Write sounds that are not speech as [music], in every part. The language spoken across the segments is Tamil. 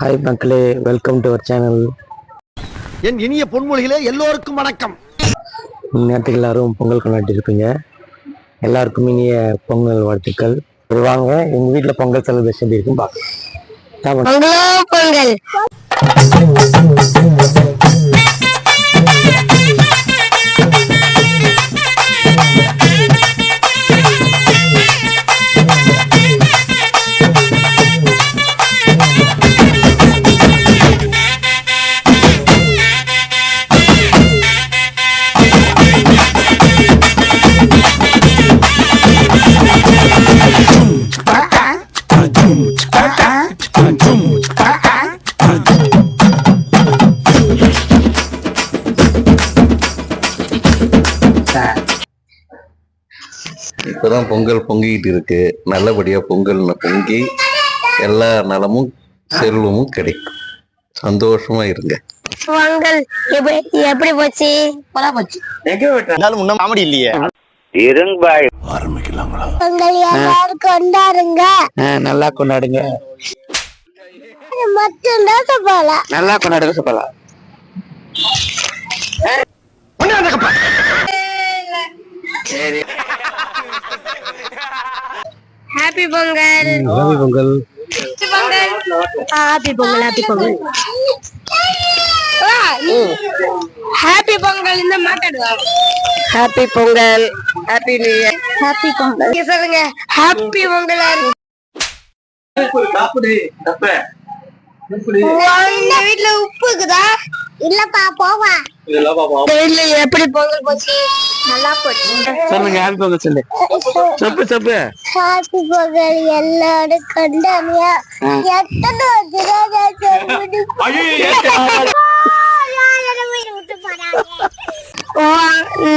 ஹாய் மக்களே வெல்கம் டு அவர் சேனல் என் இனிய பொன்மொழிகளே எல்லோருக்கும் வணக்கம். நேரத்துக்கு எல்லாரும் பொங்கல் கொண்டாடி இருப்பீங்க. எல்லாருக்கும் இனிய பொங்கல் வாழ்த்துக்கள். சரி, வாங்க. எங்க வீட்ல பொங்கல் செலிப்ரேஷன் எப்படி இருக்கும் பார்க்கலாம். பொங்கலோ. இப்பதான் பொங்கல் பொங்கிட்டு இருக்கு. நல்லபடியா பொங்கல் பொங்கி எல்லா நலமும் செல்வமும் கிடைக்கும். சந்தோஷமா இருங்க. பொங்கல் எப்படி எப்படி போச்சு? போல போச்சு. முன்ன காமெடி இல்லையே. பொங்கல் எல்லாரும் கொண்டாடுங்க. நல்லா கொண்டாடுங்க. மட்டும்தான் போல நல்லா கொண்டாடுங்க சொல்லலாம் happy Pongal happy Pongal happy Pongal happy Pongal happy Pongal இந்த மாட்டாடுவா happy Pongal happy new year happy Pongal சொல்லுங்க. ஹாப்பி பொங்கல் உங்க வீட்ல உப்பு இருக்குதா? இல்லப்பா போவா. உங்க வீட்ல எப்படி பொங்கல் போச்சு? நல்லா போச்சு. சொல்லுங்க பொங்கல் சொல்லு? சப்பு சப்பு. ஹாப்பி பொங்கல் எல்லாரும் கொண்டாடிய எத்தனை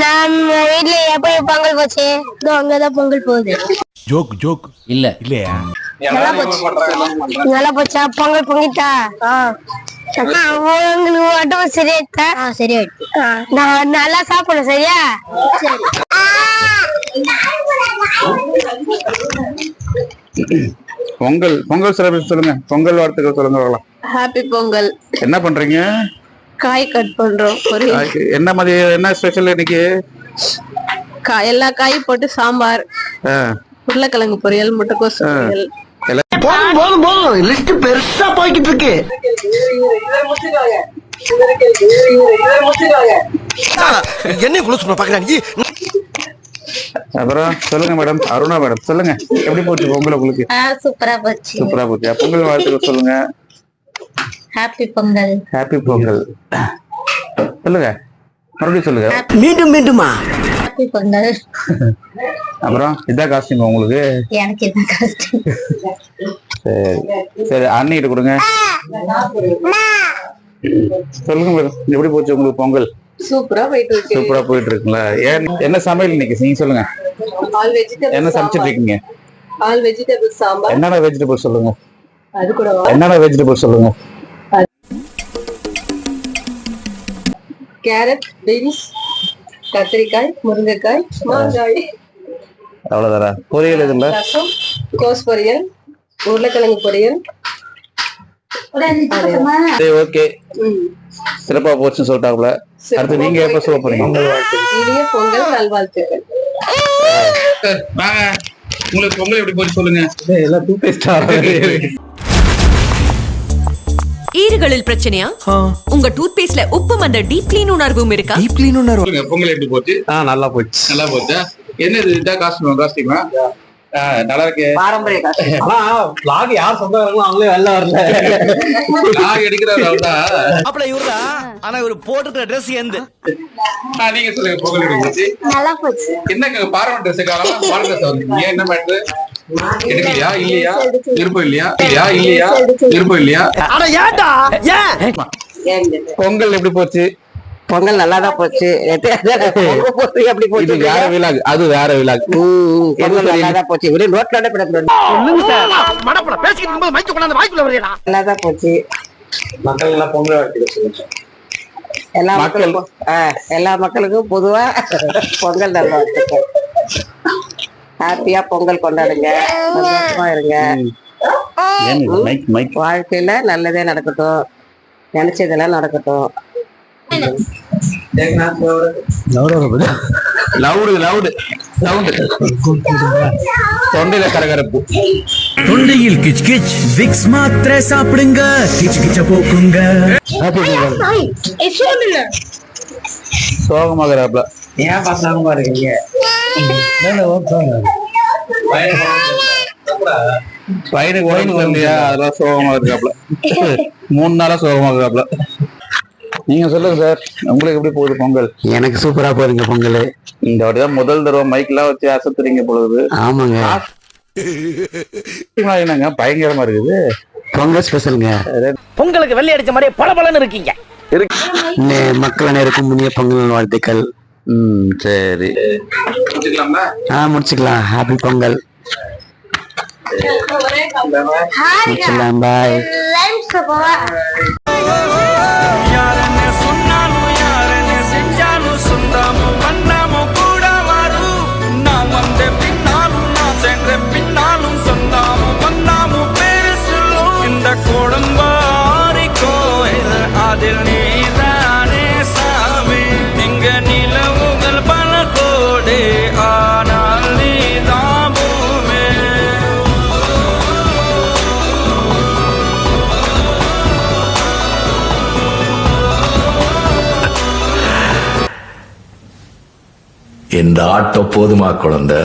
நம்ம வீட்ல எப்படி பொங்கல் போச்சு? அங்கதான் பொங்கல் போகுது. Joke joke. இல்ல. இல்லையா? நல்லா போச்சு. நல்லா போச்சா? பொங்கல் பொங்கிட்டா? உங்களுக்கு மட்டும் சரியாயிட்டா? சரியாயிட்டு நான் நல்லா சாப்பிடணும் சரியா? பொங்கல் பொங்கல் செலிப்ரேஷன் சொல்லுங்க. பொங்கல் வாழ்த்துக்கள் சொல்லுங்க பார்க்கலாம். ஹாப்பி பொங்கல். என்ன பண்றீங்க? காய் கட் பண்றோம் என்ன மாதிரி என்ன ஸ்பெஷல் இன்னைக்கு? காய் எல்லா காயும் போட்டு சாம்பார். உருளைக்கிழங்கு பொரியல் முட்டைக்கோஸ் பொரியல். போதும் போதும் போதும். லிஸ்ட் பெருசா போய்கிட்டு இருக்கு. என்ன குழு சொன்ன பாக்குறேன் நீ அப்புறம் சொல்லுங்க மேடம் அருணா மேடம் சொல்லுங்க. எப்படி போச்சு பொங்கல் உங்களுக்கு? சூப்பரா போச்சு. சூப்பரா போச்சு. பொங்கல் வாழ்த்துக்கள் சொல்லுங்க. ஹாப்பி பொங்கல். ஹாப்பி பொங்கல். சொல்லுங்க. மறுபடியும் சொல்லுங்க. மீண்டும் மீண்டுமா? ஹாப்பி பொங்கல். [laughs] அப்புறம் இதான் காஸ்டியூம் உங்களுக்கு? எனக்கு என்ன கஷ்டம் சரி. சரி அண்ணிகிட்ட கொடுங்க. சொல்லுங்க மேடம் எப்படி போச்சு உங்களுக்கு பொங்கல்? சூப்பரா போயிட்டு இருக்கு. சூப்பரா போயிட்டு இருக்குங்களா ஏன் என்ன சமையல் இன்னைக்கு? நீங்க சொல்லுங்க. ஆல் வெஜிடபிள் என்ன சமைச்சிட்டு இருக்கீங்க? All vegetable sambar. என்னென்ன வெஜிடபிள் சொல்லுங்க? அது கூட என்னென்ன வெஜிடபிள் சொல்லுங்க? கேரட் பீன்ஸ் கத்திரிக்காய் முருங்கைக்காய் மாங்காய். அவ்வளவுதாரா பொரியல் இதுல ரசம் கோஸ் பொரியல் உருளைக்கிழங்கு பொரியல். சரி ஓகே. சிறப்பா போச்சுன்னு சொல்லிட்டாங்கள அடுத்து நீங்க எப்ப சொல்ல போறீங்க? இனிய பொங்கல் நல்வாழ்த்துக்கள். வாங்க. உங்களுக்கு பொங்கல் எப்படி போச்சு சொல்லுங்க. எல்லாம் டூ பேஸ்டா ஈறுகளில் பிரச்சனையா? உங்க டூத் பேஸ்ட்ல உப்பும் அந்த டீப் கிளீன் உணர்வும் இருக்கா? சொல்லுங்க பொங்கல் எப்படி போச்சு? ஆ நல்லா போச்சு. நல்லா போச்சா? என்னது இதான் காஸ்டியூம் காஸ்டியூமா நல்லா இருக்கு. ஆனா vlog யார் சொந்தக்காரங்களோ அவங்களே வெளில வரல. நான் எடுக்கிறாரு அவர்தான். அப்பல இவருதான். ஆனா இவரு போட்டுக்கிற ட்ரெஸ் எந்த? ஆ, நீங்க சொல்லுங்க போச்சு நல்லா போச்சு. என்னங்க பாரம்பரிய ட்ரெஸ் காலம் [laughs] பாரம்பரிய ட்ரெஸ் வந்தீங்க என்ன மேட்ரு எடுக்கலையா இல்லையா? விருப்பம் இல்லையா? இல்லையா இல்லையா? விருப்பம் இல்லையா? அட ஏன்டா? ஏன்? பொங்கல் எப்படி போச்சு? பொங்கல் நல்லா தான் போச்சு. எப்படி இது வேற விழாக் அது வேற விழாக் பொங்கல் நல்லா தான் போச்சு விட ரோட்ல மடப்பட பேசிக்கிட்டு இருக்கும்போது மைக்கு கொண்டாந்து வாய்க்குள்ள வரையா நல்லா தான் போச்சு. மக்கள் எல்லாம் பொங்கல் சொல்லுங்க எல்லா மக்கள். மக்களுக்கும் எல்லா மக்களுக்கும் பொதுவா பொங்கல் நல்ல வாழ்த்துக்கள். ஹாப்பியா பொங்கல் கொண்டாடுங்க. சந்தோஷமா இருங்க. Mic mic. வாழ்க்கையில நல்லதே நடக்கட்டும். நினைச்சதெல்லாம் நடக்கட்டும். Loud loud sound. தொண்டையில கரகரப்பு. தொண்டையில் கிச் கிச் விக்ஸ் மாத்திரை சாப்பிடுங்க. கிச் கிச்ச போக்குங்க. சோகமாகறாப்ல ஏன் பசங்க இருக்கீங்க பையனுக்கு உடம்பு அதெல்லாம் சோகமா இருக்காப்ல. மூணு நாளா சோகமா இருக்காப்ல. நீங்க சொல்லுங்க சார். உங்களுக்கு எப்படி போகுது பொங்கல்? எனக்கு சூப்பரா போறீங்க பொங்கல். இந்த வாட்டி தான் முதல் தடவை மைக்லாம் வச்சு அசத்துறீங்க பொழுது ஆமாங்க. என்னங்க பயங்கரமா இருக்குது. பொங்கல் ஸ்பெஷலுங்க பொங்கலுக்கு வெள்ளை அடிச்ச மாதிரியே பளபளன்னு இருக்கீங்க. நே- மக்கள் அனைவருக்கும் முனிய பொங்கல் வாழ்த்துக்கள். ம் சரி. ஆ முடிச்சுக்கலாம். ஹாப்பி பொங்கல். முடிச்சிடலாம் பாய் இந்த ஆட்டம் போதுமா குழந்தை?